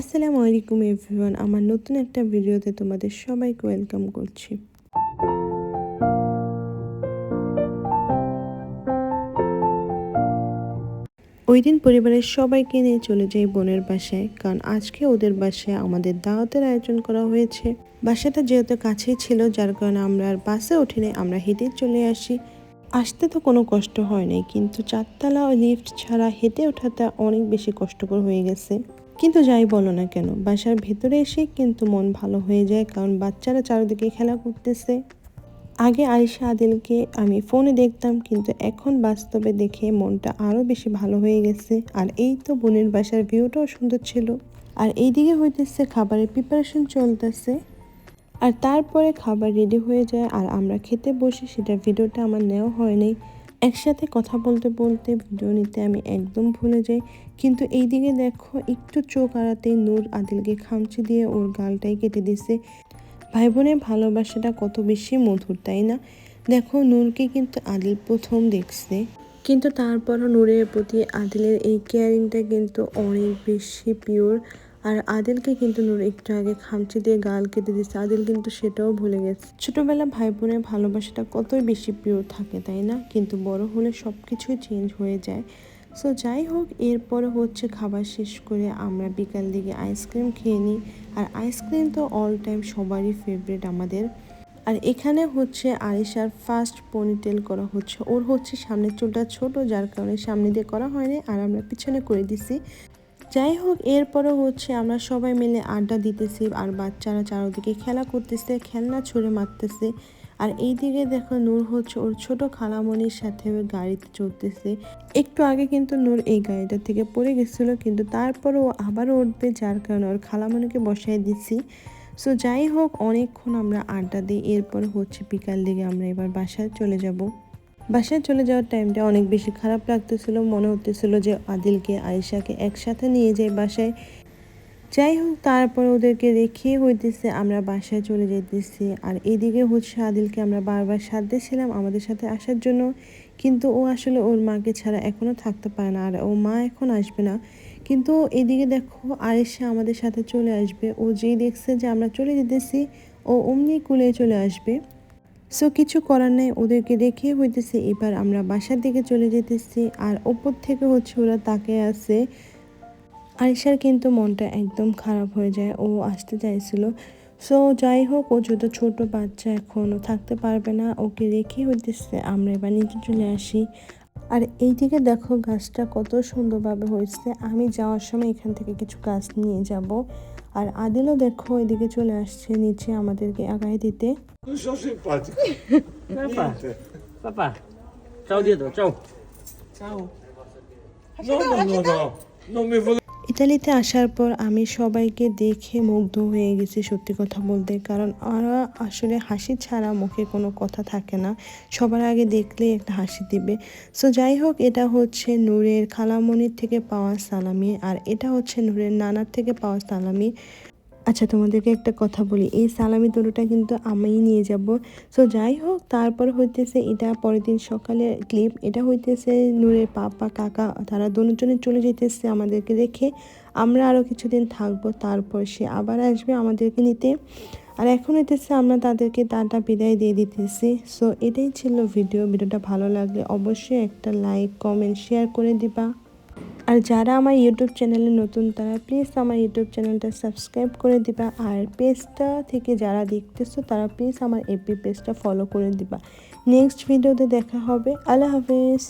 আসসালামু আলাইকুম এভরিওয়ান, আমার নতুন একটা ভিডিওতে তোমাদের সবাইকে ওয়েলকাম করছি। ওই দিন পরিবারের সবাইকে নিয়ে চলে যাই বোনের বাসায়, কারণ আজকে ওদের বাসায় আমাদের দাওয়াতের আয়োজন করা হয়েছে। বাসাটা যেহেতু কাছেই ছিল, যার কারণে আমরা আর বাসে উঠিনি, আমরা হেঁটে চলে আসি। আসতে তো কোনো কষ্ট হয় নাই, কিন্তু চারতলা লিফট ছাড়া হেঁটে ওঠাটা অনেক বেশি কষ্টকর হয়ে গেছে। কিন্তু যাই বলো না কেন, বাসার ভেতরে এসে কিন্তু মন ভালো হয়ে যায়, কারণ বাচ্চারা চারিদিকে খেলা করতেছে। আগে আরিশা আদিলকে আমি ফোনে দেখতাম, কিন্তু এখন বাস্তবে দেখে মনটা আরও বেশি ভালো হয়ে গেছে, আর এই তো বোনের বাসার ভিউটাও সুন্দর ছিল। আর এইদিকে হইতেছে খাবারের প্রিপারেশন চলতেছে। আর তারপরে খাবার রেডি হয়ে যায় আর আমরা খেতে বসি সেটা ভিডিওটা আমার নেওয়া হয়নি একসাথে কথা বলতে বলতে ভিডিও নিতে আমি একদম ভুলে যাই। কিন্তু এইদিকে দেখো একটু চোখ আড়াতেই নূর আদিলকে খামচি দিয়ে ওর গালটাই কেটে দিছে। ভাই বোনের ভালোবাসাটা কত বেশি মধুর, তাই না? দেখো নূরকে কিন্তু আদিল প্রথম দেখছে। কিন্তু তারপরও নূরের প্রতি আদিলের এই কেয়ারিংটা কিন্তু অনেক বেশি পিওর আর আদিলকে কিন্তু নূর একটু আগে খামচি দিয়ে গাল কেটে দিচ্ছে আদিল কিন্তু সেটাও ভুলে গেছে। ছোটবেলা ভাই বোনের ভালোবাসাটা কতই বেশি প্রিয় থাকে, তাই না? কিন্তু বড় হলে সব কিছুই চেঞ্জ হয়ে যায়। সো যাই হোক, এরপরে হচ্ছে খাবার শেষ করে আমরা বিকাল দিকে আইসক্রিম খেয়ে নিই। আর আইসক্রিম তো অল টাইম সবারই ফেভারিট আমাদের। আর এখানে হচ্ছে আরিশার ফার্স্ট পনিটেল করা হচ্ছে। ওর হচ্ছে সামনের চুলটা ছোট, যার কারণে সামনে দিয়ে করা হয়নি। আর আমরা পিছনে করে দিছি। যাই হোক এরপরে হচ্ছে আমরা সবাই মিলে আড্ডা দিতেছি আর বাচ্চারা চারদিকে খেলা করতেছে, খেলনা ছুঁড়ে মারতেছে। আর এইদিকে দেখো নূর হচ্ছে ওর ছোট খালামণির সাথে গাড়িতে চড়তেছে। একটু আগে কিন্তু নূর এই গাড়িটা থেকে পড়ে গেছিল, কিন্তু তারপরে ও আবারও উঠবে, যার কারণে ওর খালামণিকে বসাই দিচ্ছি। সো যাই হোক, অনেকক্ষণ আমরা আড্ডা দিই, এরপর হচ্ছে বিকাল দিকে আমরা এবার বাসায় চলে যাব। বাসায় চলে যাওয়ার টাইমটা অনেক বেশি খারাপ লাগতেছিল, মনে হতেছিল যে আদিলকে, আয়েশাকে একসাথে নিয়ে যাই বাসায়। যাই হোক, তারপর ওদেরকে রেখে হইতেছে আমরা বাসায় চলে যেতেছি আর এদিকে হচ্ছে আদিলকে আমরা বারবার সাথ দিয়েছিলাম আমাদের সাথে আসার জন্য। কিন্তু ও আসলে ওর মাকে ছাড়া এখনও থাকতে পারে না, আর ও মা এখন আসবে না। কিন্তু এদিকে দেখো, আয়েশা আমাদের সাথে চলে আসবে। ও যেই দেখছে যে আমরা চলে যেতেছি, ও অমনি কুলে চলে আসবে। সো কিছু করার নেই, ওদেরকে রেখে হইতেছে এবার আমরা বাসার দিকে চলে যেতেছি। আর ওপর থেকে হচ্ছে ওরা তাকে আসে আরিশার কিন্তু মনটা একদম খারাপ হয়ে যায়, ও আসতে চাইছিল। সো যাই হোক, ও যত ছোট বাচ্চা এখনও থাকতে পারবে না, ওকে রেখে হইতেছে আমরা এবার নিচে চলে আসি। আর এইদিকে দেখো গাছটা কত সুন্দরভাবে হয়েছে আমি যাওয়ার সময় এখান থেকে কিছু গাছ নিয়ে যাব আর আদিলও দেখো এদিকে চলে আসছে নিচে আমাদেরকে আগায় দিতে. ইতালিতে আসার পর আমি সবাইকে দেখে মুগ্ধ হয়ে গেছি সত্যি কথা বলতে। কারণ ওরা আসলে হাসি ছাড়া মুখে কোনো কথা থাকে না। সবার আগে দেখলেই একটা হাসি দিবে। সো যাই হোক, এটা হচ্ছে নূরের খালামণির থেকে পাওয়া সালামি। আর এটা হচ্ছে নূরের নানার থেকে পাওয়া সালামি। আচ্ছা তোমাদেরকে একটা কথা বলি। এই সালামি তরুটা কিন্তু আমিই নিয়ে যাব। সো যাই হোক, তারপর হইতেছে এটা, পরের দিন সকালে ক্লিপ এটা হইতেছে নূরের পাপা, কাকা, তারা দুজনে চলে যেতেছে আমাদেরকে রেখে আমরা আরও কিছুদিন থাকব, তারপর সে আবার আসবে আমাদেরকে নিতে। আর এখন হইতেছে আমরা তাদেরকে টাটা বিদায় দিয়ে দিতেছি। সো এটাই ছিল ভিডিও ভিডিওটা ভালো লাগলে অবশ্যই একটা লাইক কমেন্ট শেয়ার করে দিবা। আর যারা আমার ইউটিউব চ্যানেলে নতুন, তারা প্লিজ আমার ইউটিউব চ্যানেলটা সাবস্ক্রাইব করে দিবা। আর পেজটা থেকে যারা দেখতেছো, তারা প্লিজ আমার এপি পেজটা ফলো করে দিবা। নেক্সট ভিডিওতে দেখা হবে। আল্লাহ হাফেজ।